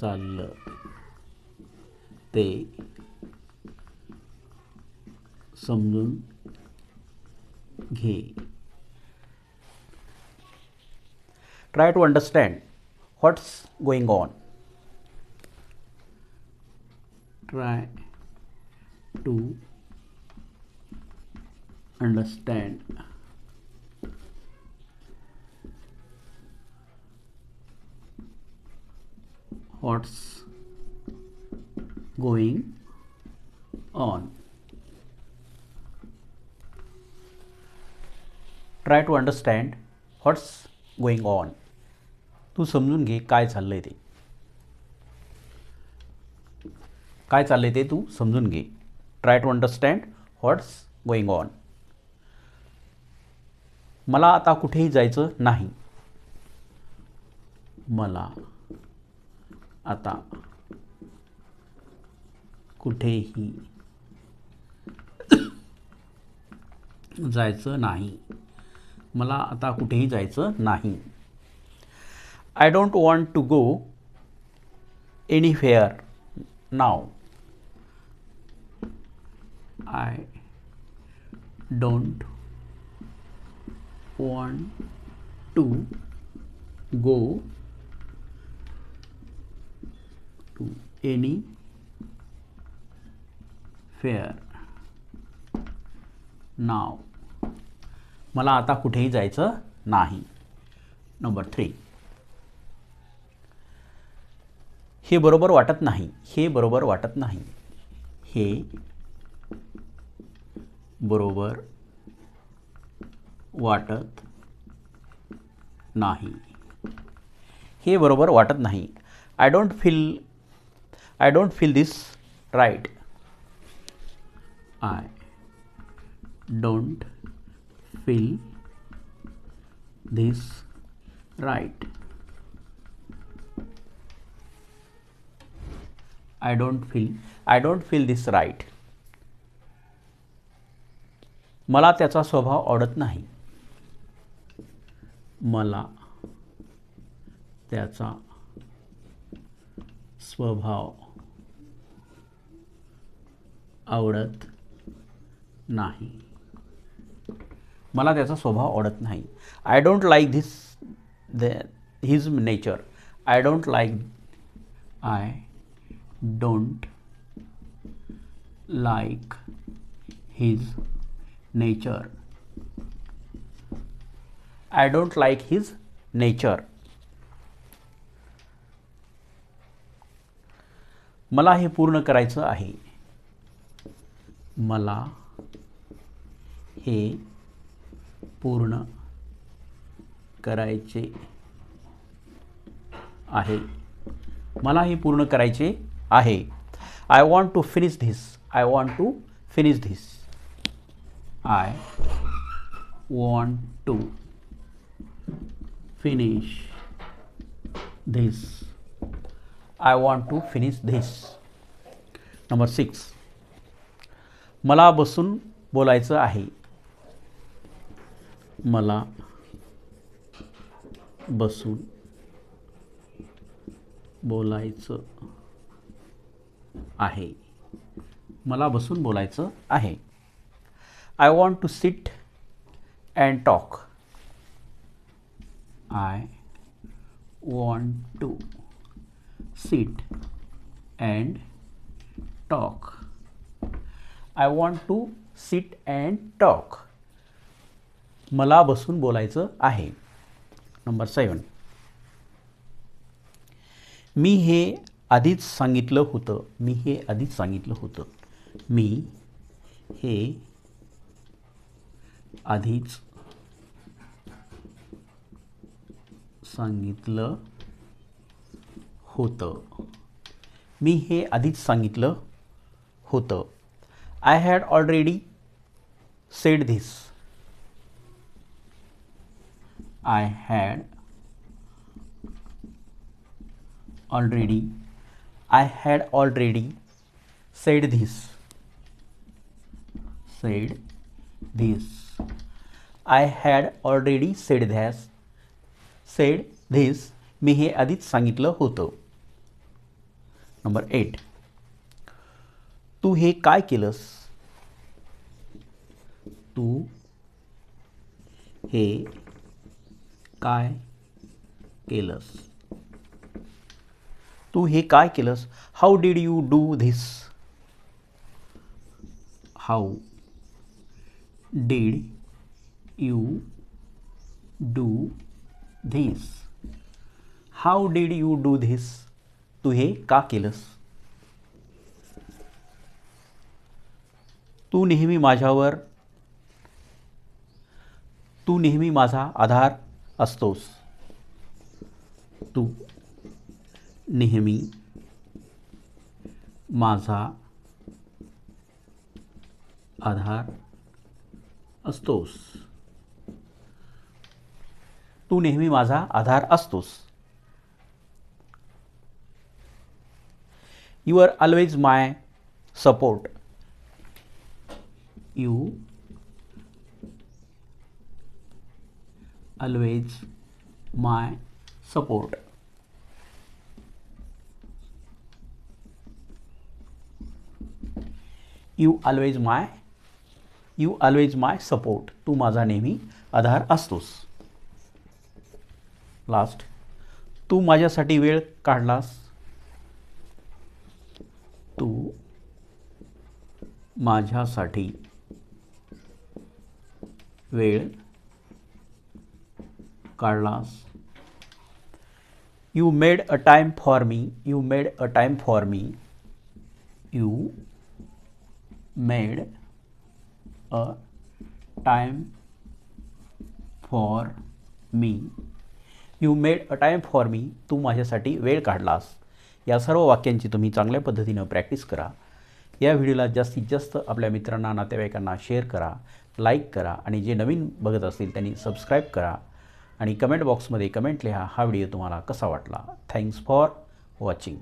चाललं ते समजून घे try to understand what's going on try to understand what's going on. Try to understand what's going on तू समजून घे काय चाललं आहे ते. काय चाललं आहे ते तू समजून घे. Try to understand what's going on मला आता कुठेही जायचं नाही. मला आता. कुठेही जायचं नाही. मला आता कुठेही जायचं नाही. I don't want to go anywhere now I don't want to go to anywhere now मला आता कुठेही जायचं नाही. नंबर थ्री हे बरोबर वाटत नाही. हे बरोबर वाटत नाही. हे बरोबर वाटत नाही. हे बरोबर वाटत नाही. I don't feel I don't feel this right I don't feel this right. I don't feel i don't feel this right. मला त्याचा स्वभाव आवडत नाही. मला त्याचा स्वभाव आवडत नाही. मला त्याचा स्वभाव आवडत नाही. I don't like this the his nature I don't like I don't like his nature I don't like his nature मला हे पूर्ण करायचं आहे. मला हे पूर्ण करायचे आहे. मला हे पूर्ण करायचे आहे. I want to finish this I want to finish this I want to finish this I want to finish this number six मला बसून बोलायचं आहे. मला बसून बोलायचं आहे. मला बसून बोलायचं आहे. I want to sit and talk I want to sit and talk I want to sit and talk मला बसून बोलायचं आहे. नंबर सेवन मी हे आधीच सांगितलं होतं. मी हे आधीच सांगितलं होतं. मी हे आधीच सांगितलं होतं. मी हे आधीच सांगितलं होतं. I had already said this I had already I had already said this said this I had already said this said this मी हे आधीच सांगितलं होतं नंबर एट तू हे काय केलंस? तू हे काय केलंस? तू हे काय केलंस? How did you do this how did you do this how did you do this तू हे का केलंस? तू नेहमी माझ्यावर तू नेहमी माझा आधार असतोस. तू नेहमी माझा आधार असतोस. तू नेहमी माझा आधार असतोस. You are always my support you always my support you always my you always my support तू माझा नेहमी आधार असतोस. लास्ट तू माझ्यासाठी वेळ काढलास. तू माझ्यासाठी वेळ काढलास. You made a time for me you made a time for me you made a time for me you made a time for me तू माझ्यासाठी वेळ काढलास. या सर्व वाक्यांची तुम्ही चांगल्या पद्धतीनं प्रॅक्टिस करा. या व्हिडिओला जास्तीत जास्त आपल्या मित्रांना नातेवाईकांना शेअर करा. लाईक करा आणि जे नवीन बघत असतील त्यांनी सबस्क्राईब करा. आणि कमेंट बॉक्समध्ये कमेंट लिहा हा व्हिडिओ तुम्हाला कसा वाटला. Thanks for watching